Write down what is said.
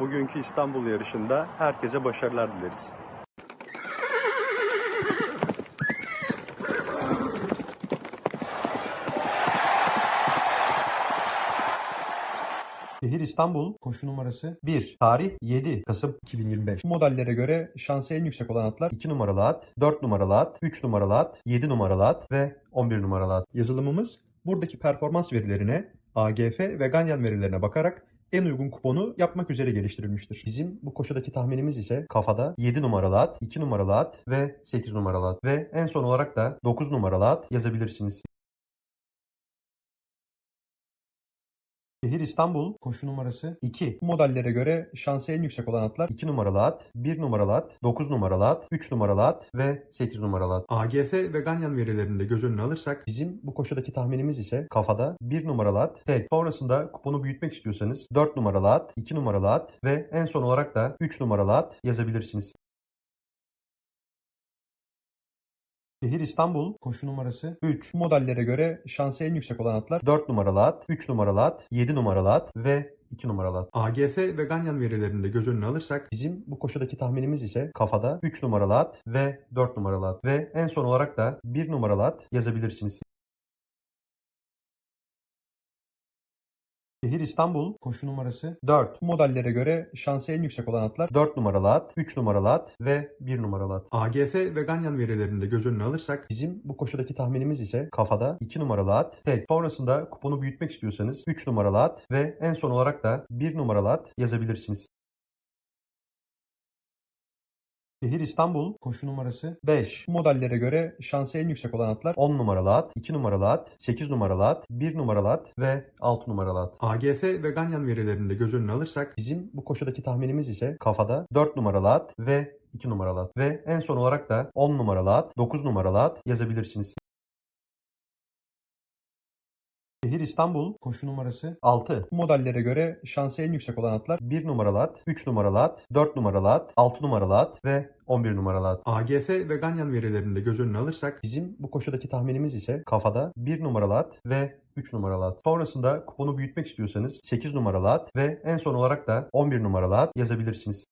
bugünkü İstanbul yarışında herkese başarılar dileriz. Şehir İstanbul koşu numarası 1. Tarih 7 Kasım 2025. Bu modellere göre şansı en yüksek olan atlar 2 numaralı at, 4 numaralı at, 3 numaralı at, 7 numaralı at ve 11 numaralı at. Yazılımımız buradaki performans verilerine, AGF ve Ganyan verilerine bakarak en uygun kuponu yapmak üzere geliştirilmiştir. Bizim bu koşudaki tahminimiz ise kafada 7 numaralı at, 2 numaralı at ve 8 numaralı at ve en son olarak da 9 numaralı at yazabilirsiniz. Şehir İstanbul koşu numarası 2. Bu modellere göre şansı en yüksek olan atlar 2 numaralı at, 1 numaralı at, 9 numaralı at, 3 numaralı at ve 8 numaralı at. AGF ve Ganyan verilerini de göz önüne alırsak bizim bu koşudaki tahminimiz ise kafada 1 numaralı at, tek. Sonrasında kuponu büyütmek istiyorsanız 4 numaralı at, 2 numaralı at ve en son olarak da 3 numaralı at yazabilirsiniz. Şehir İstanbul koşu numarası 3. Bu modellere göre şansı en yüksek olan atlar 4 numaralı at, 3 numaralı at, 7 numaralı at ve 2 numaralı at. AGF ve Ganyan verilerini de göz önüne alırsak bizim bu koşudaki tahminimiz ise kafada 3 numaralı at ve 4 numaralı at ve en son olarak da 1 numaralı at yazabilirsiniz. Şehir İstanbul koşu numarası 4. Bu modellere göre şansı en yüksek olan atlar 4 numaralı at, 3 numaralı at ve 1 numaralı at. AGF ve Ganyan verilerini de göz önüne alırsak bizim bu koşudaki tahminimiz ise kafada 2 numaralı at, tek. Sonrasında kuponu büyütmek istiyorsanız 3 numaralı at ve en son olarak da 1 numaralı at yazabilirsiniz. Şehir İstanbul koşu numarası 5. Bu modellere göre şansı en yüksek olan atlar 10 numaralı at, 2 numaralı at, 8 numaralı at, 1 numaralı at ve 6 numaralı at. AGF ve Ganyan verilerini de göz önüne alırsak bizim bu koşudaki tahminimiz ise kafada 4 numaralı at ve 2 numaralı at ve en son olarak da 10 numaralı at, 9 numaralı at yazabilirsiniz. Şehir İstanbul koşu numarası 6. Bu modellere göre şansı en yüksek olan atlar 1 numaralı at, 3 numaralı at, 4 numaralı at, 6 numaralı at ve 11 numaralı at. AGF ve Ganyan verilerini de göz önüne alırsak bizim bu koşudaki tahminimiz ise kafada 1 numaralı at ve 3 numaralı at. Sonrasında kuponu büyütmek istiyorsanız 8 numaralı at ve en son olarak da 11 numaralı at yazabilirsiniz.